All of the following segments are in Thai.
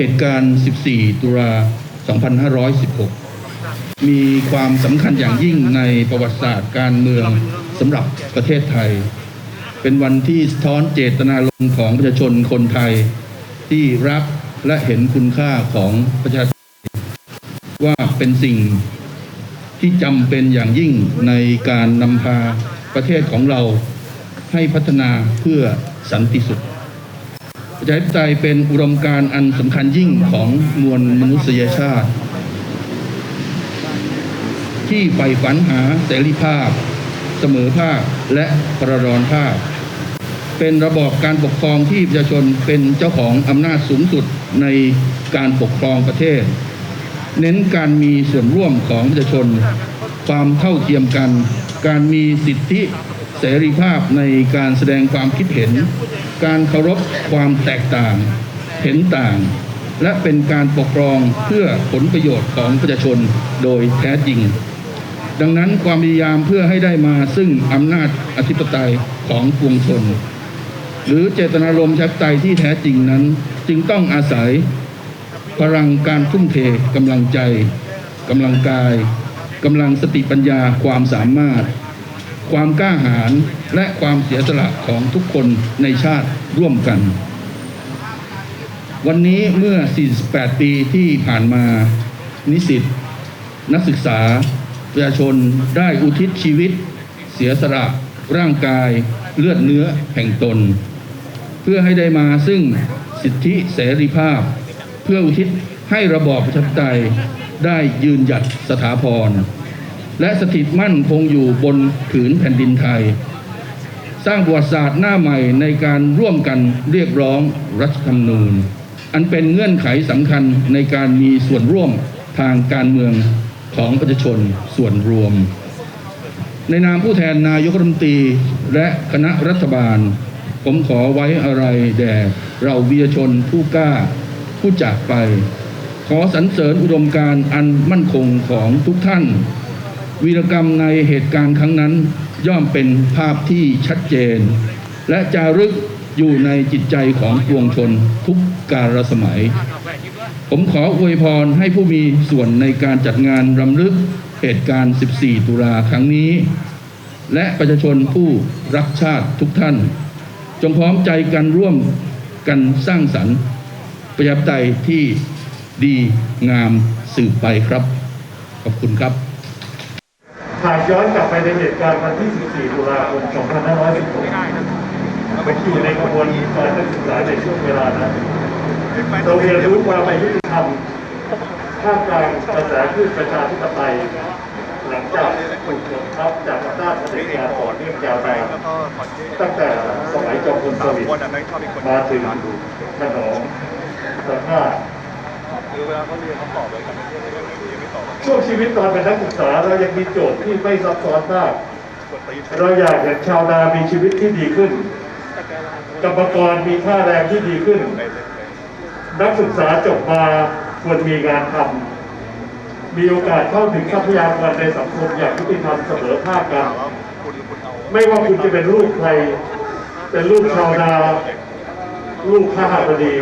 เหตุการณ์ 14 ตุลา 2516 มีความสำคัญอย่างยิ่งในประวัติศาสตร์การเมืองสำหรับประเทศไทย เป็นวันที่สะท้อนเจตนารมณ์ของประชาชนคนไทย ที่รักและเห็นคุณค่าของประชาชนว่าเป็นสิ่งที่จำเป็นอย่างยิ่งในการนำพาประเทศของเราให้พัฒนาเพื่อสันติสุข ประชาธิปไตยเป็นอุดมการณ์อันสำคัญยิ่งของมวลมนุษยชาติ ที่ใฝ่ฝันหาเสรีภาพ เสมอภาคและประรอนภาพเป็นระบอบการปกครองที่ประชาชนเป็นเจ้าของอำนาจสูงสุดในการปกครองประเทศ เน้นการมีส่วนร่วมของประชาชน ความเท่าเทียมกัน การมีสิทธิเสรีภาพในการแสดงความคิดเห็น การเคารพความแตกต่าง เห็นต่าง และเป็นการปกครองเพื่อผลประโยชน์ของประชาชนโดยแท้จริง ดังนั้นความพยายามเพื่อให้ได้มาซึ่งอำนาจอธิปไตยของปวงชนหรือเจตนารมณ์ชาธิปไตยที่แท้จริงนั้น จึงต้องอาศัยพลังการทุ่มเทกำลังใจกำลังกายกำลังสติปัญญาความสามารถ ความกล้าหาญและความเสียสละของทุกคนในชาติร่วมกัน วันนี้เมื่อ 48 ปีที่ผ่านมา นิสิต นักศึกษา ประชาชนได้อุทิศชีวิต เสียสละร่างกายเลือดเนื้อแห่งตน เพื่อให้ได้มาซึ่งสิทธิเสรีภาพ เพื่ออุทิศให้ระบอบประชาธิปไตยได้ยืนหยัดสถาพร และสถิตมั่นคงอยู่บนผืนแผ่นดินไทย สร้างประวัติศาสตร์หน้าใหม่ในการร่วมกันเรียกร้องรัฐธรรมนูญ อันเป็นเงื่อนไขสำคัญในการมีส่วนร่วมทางการเมืองของประชาชนส่วนรวม ในนามผู้แทนนายกรัฐมนตรีและคณะรัฐบาล ผมขอไว้อะไรแด่เราวีรชนผู้กล้าผู้จากไป ขอสรรเสริญอุดมการณ์อันมั่นคงของทุกท่าน วีรกรรมในเหตุการณ์ครั้งนั้นย่อมเป็นภาพที่ชัดเจน และจารึกอยู่ในจิตใจของปวงชนทุกกาลสมัย ผมขออวยพรให้ผู้มีส่วนในการจัดงานรำลึกเหตุการณ์ 14 ตุลาครั้งนี้ และประชาชนผู้รักชาติทุกท่าน จงพร้อมใจกันร่วมกันสร้างสรรค์ประชาธิปไตยที่ดีงามสืบไปครับ ขอบคุณครับ หากย้อนกลับไปในเหตุการณ์วันที่ 14 ตุลาคม 2516ผมอยู่ในกระบวนการนักศึกษาในช่วงเวลานั้นเราเรียนรู้ความอายุติธรรมท่ามกลางกระแสคลื่นประชาธิปไตยหลังจากถูกกดทับจากอำนาจเผด็จการต่อเนื่องยาวนานตั้งแต่สมัยจอมพลสฤษดิ์มาถึงถนอมสภาพ ช่วงชีวิตตอนเป็นนักศึกษาเรายังมีโจทย์ที่ไม่ซับซ้อนมาก เราอยากเห็นชาวนามีชีวิตที่ดีขึ้น กรรมกรมีค่าแรงที่ดีขึ้น นักศึกษาจบมาควรมีงานทำมีโอกาสเข้าถึงทรัพยากรในสังคมอย่างยุติธรรมเสมอภาคกัน ไม่ว่าคุณจะเป็นลูกใคร เป็นลูกชาวนา ลูกข้าบดี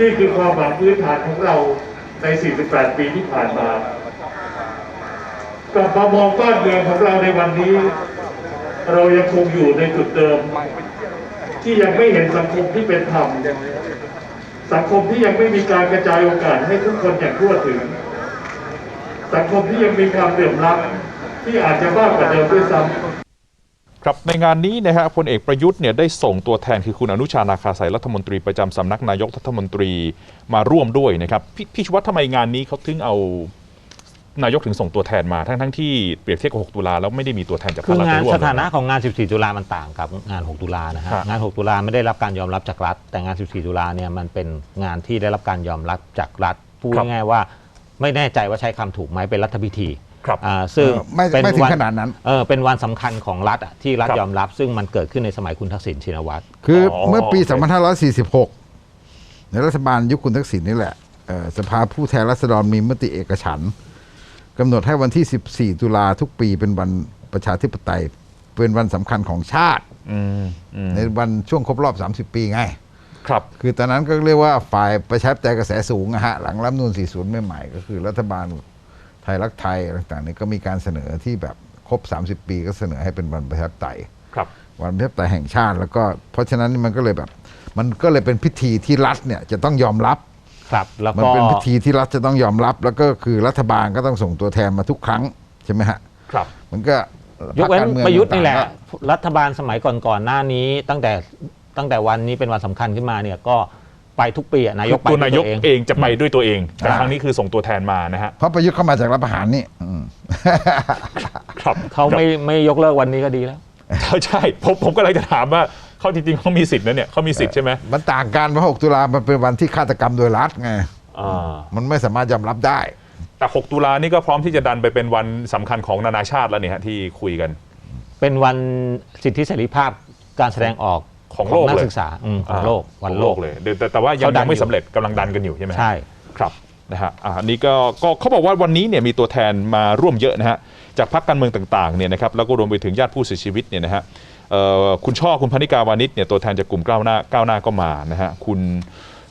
นี่คือความหวังพื้นฐานของเราใน 48 ปีที่ผ่านมากลับมามองบ้านเมืองของเราในวันนี้ เรายังคงอยู่ในจุดเดิม ที่ยังไม่เห็นสังคมที่เป็นธรรมสังคมที่ยังไม่มีการกระจายโอกาสให้ทุกคนอย่างทั่วถึง สังคมที่ยังมีความเหลื่อมล้ำที่อาจจะมากกว่าเดิมด้วยซ้ำ ครับในงานนี้นะฮะพลเอกประยุทธ์เนี่ยได้ส่งตัวแทนคือคุณอนุชานาคาสายรัฐมนตรีประจำสำนักนายกรัฐมนตรีมาร่วมด้วยนะครับพี่พี่ชวัฒน์ทำไมงานนี้เขาถึงเอานายกถึงส่งตัวแทนมาทั้งทั้งที่เปรียบเทียบกับ 6 ตุลาแล้วไม่ได้มีตัวแทนจากคืภาคอรัฐงานไปร่วมสถานะเลยของงาน 14 ตุลามันต่างกับงาน 6 ตุลานะฮะครับงาน 6 ตุลาไม่ได้รับการยอมรับจากรัฐ แต่งาน 14 ตุลาเนี่ยมันเป็นงานที่ได้รับการยอมรับจากรัฐพูดง่ายๆว่า ไม่แน่ใจว่าใช้คำถูกไหมเป็นรัฐพิธี ครับอ่าซึ่งเออไม่เป็นไม่ถึงวัขนาดนั้นเออเป็นวันสำคัญของรัฐอะที่รัฐครับยอมรับ ซึ่งมันเกิดขึ้นในสมัยคุณทักษิณชินวัตรคือออเมื่อปีโอเค2546 ในรัฐบาลยุคคุณทักษิณนี่แหละเอ่อสภาผู้แทนราษฎรมีมติเอกฉันท์กำหนดให้วันที่ 14 ตุลาทุกปีเป็นวันประชาธิปไตย เป็นวันสำคัญของชาติอืมอืมในวันช่วงครบรอบ 30 ปีไง ครับ คือตอนนั้นก็เรียกว่าฝ่ายประชาธิปไตยกระแสสูงอะฮะ หลังรัฐธรรมนูล40 ใหม่ๆ ก็คือรัฐบาล ไทยรักไทยอะไรต่างๆนี่ก็มีการเสนอที่แบบครบ 30 ปีก็เสนอให้เป็นวันประชาธิปไตยครับวันประชาธิปไตยแห่งชาติ แล้วก็เพราะฉะนั้นมันก็เลยแบบ มันก็เลยเป็นพิธีที่รัฐเนี่ยจะต้องยอมรับครับแล้วมันก็เป็นพิธีที่รัฐจะต้องยอมรับ แล้วก็คือรัฐบาลก็ต้องส่งตัวแทนมาทุกครั้งใช่ไหมฮะครับ มันก็ยกเว้นพคกามืองประยุทธ์นี่แหละต่างๆก็รัฐบาลสมัยก่อนๆหน้านี้ตั้งแต่ตั้งแต่วันนี้เป็นวันสำคัญขึ้นมาเนี่ยก็ ไปทุกปีอะนายกไปตัวด้วยนายกตัวเองเองจะไปด้วยตัวเอง แต่อ่าครั้งนี้คือส่งตัวแทนมานะฮะเพราะประยุทธ์เข้ามาจากรัฐประหารนี่อืม ครับเขาไม่ไม่ยกเลิกวันนี้ก็ดีแล้วใช่ใช่ผมผมก็เลยจะถามว่าเขาจริงๆเขามีสิทธิ์นะเนี่ยเขามีสิทธิ์ใช่ไหมมันต่างกันเพราะ 6 ตุลามันเป็นวันที่ฆาตกรรมโดยรัฐไง อ่า มันไม่สามารถยอมรับได้ แต่ 6 ตุลานี่ก็พร้อมที่จะดันไปเป็นวันสำคัญของนานาชาติแล้วเนี่ยฮะที่คุยกัน เป็นวันสิทธิเสรีภาพการแสดงออก ของโลกนักเลยศึกษาอืมของโลกวันโลกเลยแต่แต่แต่ว่ายังเขาดันยังไม่อยู่สำเร็จกำลังดันกันอยู่ใช่ไหมฮะใช่ครับนะฮะอ่าอันนี้ก็ก็เขาบอกว่าวันนี้เนี่ยมีตัวแทนมาร่วมเยอะนะฮะจากพรรคการเมืองต่างๆเนี่ยนะครับแล้วก็รวมไปถึงญาติผู้เสียชีวิตเนี่ยนะฮะเอ่อคุณช่อคุณพนิกาวานิชเนี่ยตัวแทนจากกลุ่มก้าวหน้าก้าวหน้าก็มานะฮะคุณ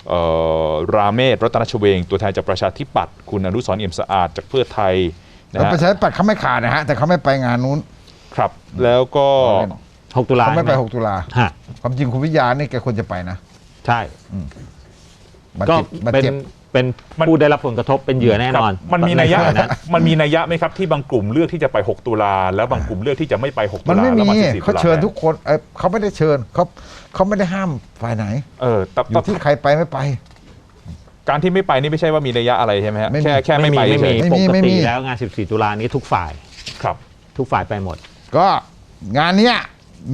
เอ่อราเมศรัตนชเวง ตัวแทนจากประชาธิปัตย์คุณอนุสรณ์เอี่ยมสะอาดจากเพื่อไทยนะแล้วฮะประชาธิปัตย์เขาไม่ขาดนะฮะแต่เขาไม่ไปงานนู้นครับแล้วก็ 6 ตุลาเขาไม่ไปใช่ห6ตุลาฮะความจริงคุณวิทยานี่แกควรจะไปนะใช่บาดก็เจ็บบาดเป็นเจ็บ เป็นผู้ได้รับผลกระทบเป็นเหยื่อแน่นอนครับมันมีนัยยะใขณนั้นมันมีนัยยะไหมครับที่บางกลุ่มเลือกที่จะไป 6 ตุลา แล้วบางกลุ่มเลือกที่จะไม่ไป 6 ตุมันลาไม่แล้วมีมา14เขาเชิญทุกคนเอ้ยเขาไม่ได้เชิญเขาเขาไม่ได้ห้ามฝ่ายไหน เออแต่อแต่ยู่ที่ใครไปไม่ไป การที่ไม่ไปนี่ไม่ใช่ว่ามีนัยยะอะไรใช่ไหมฮะไม่มี แค่แค่ไม่ไม่ไปมีไม่มีเฉยไม่มีปกไม่มี ติแล้วงาน 14 ตุลานี้ทุกฝ่ายๆครับ ทุกฝ่ายไปหมด ก็งานเนี้ย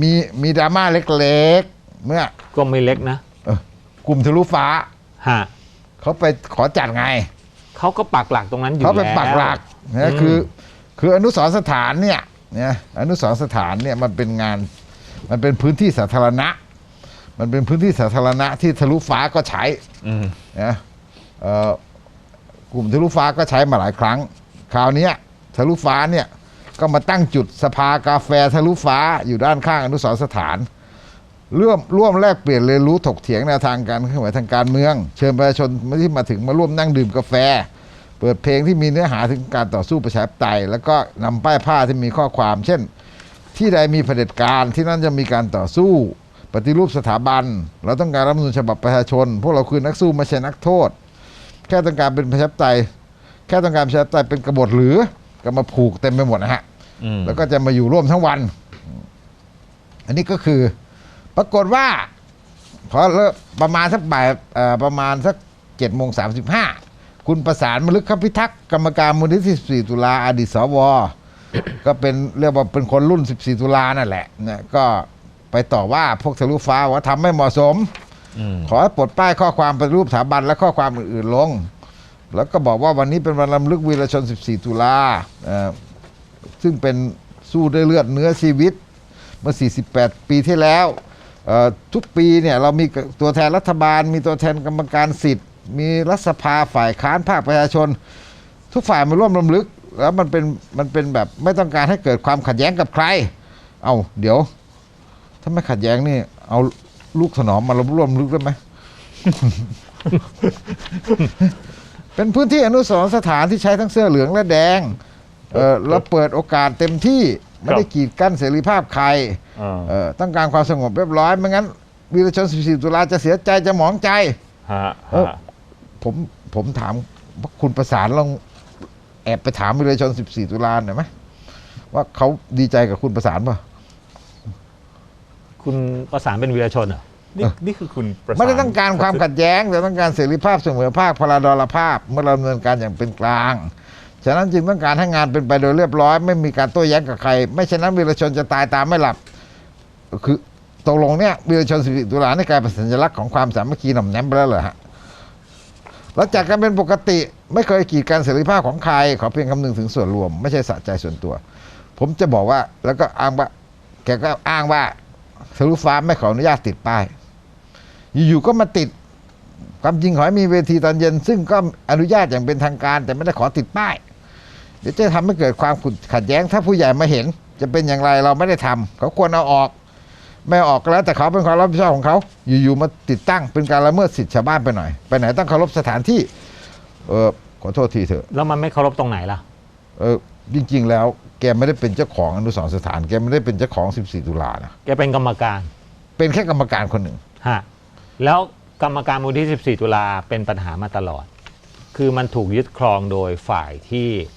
มีมีดราม่าเล็กๆ เมื่อก็ไม่เล็กนะเอ่อกลุ่มทะลุฟ้าฮะเขาไปขอจัดไงเขาก็ปักหลักตรงนั้นอยู่เขาแล้วไปปักหลักอืนะมคือคืออนุสรณ์สถานเนี่ยเนี่ยอนุสรณ์สถานเนี่ยมันเป็นงาน มันเป็นพื้นที่สาธารณะ มันเป็นพื้นที่สาธารณะที่ทะลุฟ้าก็ใช้อืมนะเอ่อกลุ่มทะลุฟ้าก็ใช้มาหลายครั้ง คราวเนี้ยทะลุฟ้าเนี่ย ก็มาตั้งจุดสภากาแฟทะลุฟ้าอยู่ด้านข้างอนุสรสถานร่วมร่วมแลกเปลี่ยนเรียนรู้ถกเถียงแนวทางการเคลื่อนไหวทางการเมือง เชิญประชาชนที่มาถึงมาร่วมนั่งดื่มกาแฟ เปิดเพลงที่มีเนื้อหาถึงการต่อสู้ประชาธิปไตย แล้วก็นำป้ายผ้าที่มีข้อความ เช่น ที่ใดมีเผด็จการที่นั่นจะมีการต่อสู้ ปฏิรูปสถาบัน เราต้องการรัฐมนูญฉบับประชาชน พวกเราคือนักสู้ไม่ใช่นักโทษ แค่ต้องการเป็นประชาธิปไตย แค่ต้องการประชาธิปไตยเป็นกบฏหรือก็มาผูกเต็มไปหมดนะฮะ แล้วก็จะมาอยู่ร่วมทั้งวัน อันนี้ก็คือปรากฏว่าพอเลิกประมาณสักบ่ายเอ่อประมาณสักเจ็ดโมงสามสิบห้าคุณประสานมลึกคพิทักษ์กรรมการมูลนิธิ14ตุลาอดีตสวก็เป็นเรียกว่าเป็นคนรุ่น 14 ตุลานั่นแหละเนี่ยก็ไปต่อว่าพวกทะลุฟ้าว่าทำไม่เหมาะสมอืมขอให้ปลดป้ายข้อความปฏิรูปสถาบันและข้อความอื่นๆลง แล้วก็บอกว่าวันนี้เป็นวันรำลึกวีรชน 14 ตุลาเอ่อ ซึ่งเป็นสู้ด้วยเลือดเนื้อชีวิตเมื่อ 48 ปีที่แล้ว ทุกปีเนี่ยเรามีตัวแทนรัฐบาล มีตัวแทนกรรมการสิทธิ์ มีรัฐสภาฝ่ายค้านภาคประชาชน ทุกฝ่ายมาร่วมรำลึก แล้วมันเป็นมันเป็นแบบไม่ต้องการให้เกิดความขัดแย้งกับใคร เอาเดี๋ยว ถ้าไม่ขัดแย้งนี่เอาลูกถนอมมาร่วมรำลึกได้ไหมเป็นพื้นที่อนุสรณ์สถานที่ใช้ทั้งเสื้อเหลืองและแดง แล้วเปิดโอกาสเต็มที่ไม่ได้กีดกั้นเสรีภาพใครอ่าเออต้องการความสงบเรียบร้อยไม่งั้นวีรชน 14 ตุลาจะเสียใจจะหมองใจฮะเออฮะผมผมถามว่าคุณประสานลองแอบไปถามวีรชน 14 ตุลาหน่อยไหมว่าเขาดีใจกับคุณประสานป่ะคุณประสานเป็นวีรชนเหรอนี่นี่คือคุณประสานไม่ได้ต้องการความขัดแย้งแต่ต้องการเสรีภาพเสมอภาคพลาดรภาพเมื่อเราดำเนินการอย่างเป็นกลาง ฉะนั้นจึงต้องการให้งานเป็นไปโดยเรียบร้อย ไม่มีการโต้แย้งกับใคร ไม่เช่นนั้นวีรชนจะตายตามไม่หลับ คือตกลงเนี่ยวีรชน14ตุลาในกลายเป็นสัญลักษณ์ของความสามัคคีหน่อมแนมไปแล้วเหรอฮะเราจากกันเป็นปกติไม่เคยกีดกันเสรีภาพของใครขอเพียงคำนึงถึงส่วนรวม ไม่ใช่สะใจส่วนตัว ผมจะบอกว่าแล้วก็อ้างว่าแกก็อ้างว่าทะลุฟ้าไม่ขออนุญาตติดป้าย อยู่ๆก็มาติดความจริงขอให้มีเวทีตอนเย็น ซึ่งก็อนุญาตอย่างเป็นทางการ แต่ไม่ได้ขอติดป้าย เดี๋ยวจะทำให้เกิดความขัดแย้ง ถ้าผู้ใหญ่มาเห็น จะเป็นอย่างไรเราไม่ได้ทำเขาควรเอาออก ไม่ออกก็แล้วแต่เขาเป็นความรับผิดชอบของเขา อยู่ๆมาติดตั้งเป็นการละเมิดสิทธิชาวบ้านไปหน่อย ไปไหนต้องเคารพสถานที่ เออขอโทษทีเถอะ แล้วมันไม่เคารพตรงไหนล่ะ เออจริงๆแล้วแกไม่ได้เป็นเจ้าของอนุสรณ์สถาน แกไม่ได้เป็นเจ้าของ 14 ตุลานะแกเป็นกรรมการ เป็นแค่กรรมการคนหนึ่งฮะแล้วกรรมการมูลที่ 14 ตุลาเป็นปัญหามาตลอด คือมันถูกยึดครองโดยฝ่ายที่เอ่อ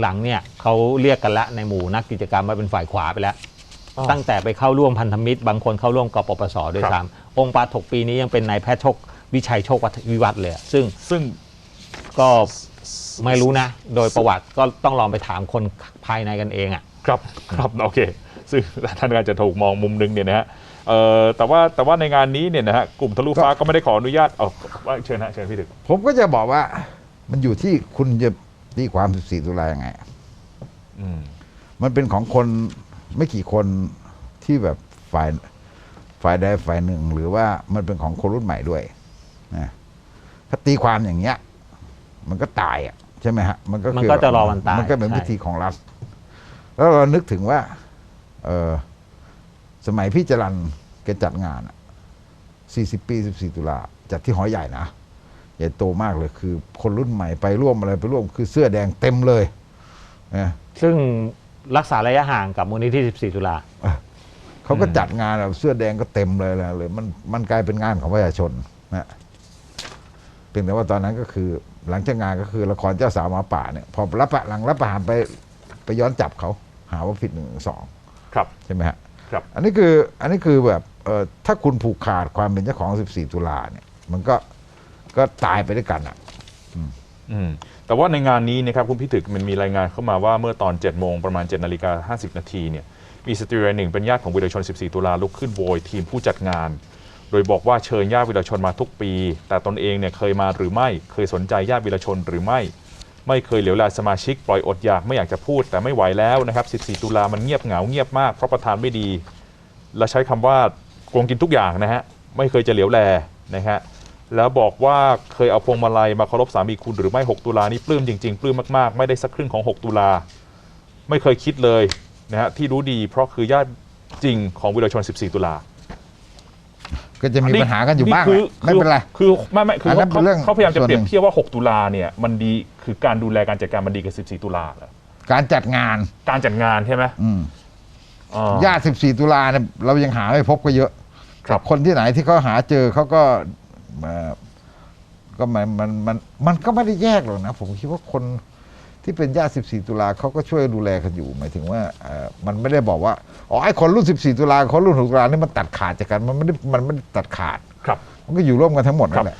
หลังๆเนี่ยเขาเรียกกันละในหมู่นักกิจกรรมว่าเป็นฝ่ายขวาไปแล้วอ๋อตั้งแต่ไปเข้าร่วมพันธมิตร บางคนเข้าร่วมกปปสด้วยครับซ้ำองค์ปาถกปีนี้ยังเป็นนายแพทย์โชควิชัยโชควิวัฒน์เลยอะซึ่งซึ่งก็ไม่รู้นะ โดยประวัติก็ต้องลองไปถามคนภายในกันเองอะครับครับโอเค ซึ่งท่านอาจจะถูกมองมุมหนึงเนี่ยนะฮะเอ่อแต่ว่าแต่ว่าในงานนี้เนี่ยนะฮะกลุ่มทะลุฟ้าก็ไม่ได้ขออนุญาตเอาว่าเชิญฮะเชิญพี่ถึกผมก็จะบอกว่ามันอยู่ที่คุณจะ ตีความ14ตุลายังไงอืมมันเป็นของคนไม่กี่คนที่แบบฝ่ายฝ่ายใดฝ่ายหนึ่ง หรือว่ามันเป็นของคนรุ่นใหม่ด้วยนะถ้าตีความอย่างเงี้ย มันก็ตายอะใช่ไหมฮะ มันก็มันคืก็จะรอวันตาย มันก็เป็นใช่วิธีของรัฐ แล้วเรานึกถึงว่า เออสมัยพี่จรันแกจัดงานอะ40ปี14ตุลาจัดที่หอใหญ่นะ ใหญ่โตมากเลยคือคนรุ่นใหม่ไปร่วมอะไรไปร่วมคือเสื้อแดงเต็มเลยนะซึ่งรักษาระยะห่างกับมูลนิธิ 14 ตุลาเขาก็จัดงานแบบเสื้อแดงก็เต็มเลยแหละเลยมันมันกลายเป็นงานของประชาชนนะเพียงแต่ว่าตอนนั้นก็คือ หลังจากงานก็คือละครเจ้าสาวหมาป่าเนี่ยพอรับประหลังรับประหารไปไปย้อนจับเขาหาว่าผิดหนึ่งสองครับใช่ไหมฮะครับ อันนี้คืออันนี้คือแบบเออถ้าคุณผูกขาดความเป็นเจ้าของ 14 ตุลาเนี่ย มันก็ ก็ตายไปด้วยกันอะอืมแต่ว่าในงานนี้นะครับคุณพิถึกมันมีรายงานเข้ามาว่าเมื่อตอน7โมงประมาณ7นาฬิกา50นาทีเนี่ยมีสตรีรายหนึ่งเป็นญาติของวีรชน 14 ตุลาลุกขึ้นโวยทีมผู้จัดงาน โดยบอกว่าเชิญญาติวีรชนมาทุกปี แต่ตนเองเนี่ยเคยมาหรือไม่เคยสนใจญาติวีรชนหรือไม่ ไม่เคยเหลียวแลสมาชิกปล่อยอดอยากไม่อยากจะพูดแต่ไม่ไหวแล้วนะครับ 14 ตุลามันเงียบเหงาเงียบมากเพราะประธานไม่ดี และใช้คำว่าโกงกินทุกอย่างนะฮะไม่เคยจะเหลียวแลนะฮะ แล้วบอกว่าเคยเอาพวงมาลัยมาเคารพสามีคุณหรือไม่ 6 ตุลานี่ปลื้มจริงๆ ปลื้มมากๆ ไม่ได้สักครึ่งของ 6 ตุลา ไม่เคยคิดเลยนะฮะที่รู้ดีเพราะคือญาติจริงของวีรชน 14 ตุลา ก็จะมีปัญหากันอยู่บ้างแหคืละไม่เป็นไร คือไม่ไม่คืออันนั้นเขาเป็นเรื่องเขาพยายามจะส่วนเปรียหบนึ่งเทียบว่า 6 ตุลาเนี่ยมันดีคือการดูแลการจัดการมันดีกับ14 ตุลาเหรอการจัดงานการจัดงานใช่ไหมอืมอ๋อญาติ14 ตุลาเนี่ยเรายังหาไม่พบก็เยอะครับคนที่ไหนที่เขาหาเจอเขาก็เอ่อ ก็มันมันมันมันก็ไม่ได้แยกหรอกนะ ผมคิดว่าคนที่เป็นญาติ 14 ตุลาเขาก็ช่วยดูแลกันอยู่ หมายถึงว่าเอ่อมันไม่ได้บอกว่าอ๋อไอ้คนรุ่น 14 ตุลาคนรุ่น6ตุลานี่มันตัดขาดจากกันมันไม่ได้มันไม่ได้ตัดขาดครับ มันก็อยู่ร่วมกันทั้งหมดครันั่บนแหละ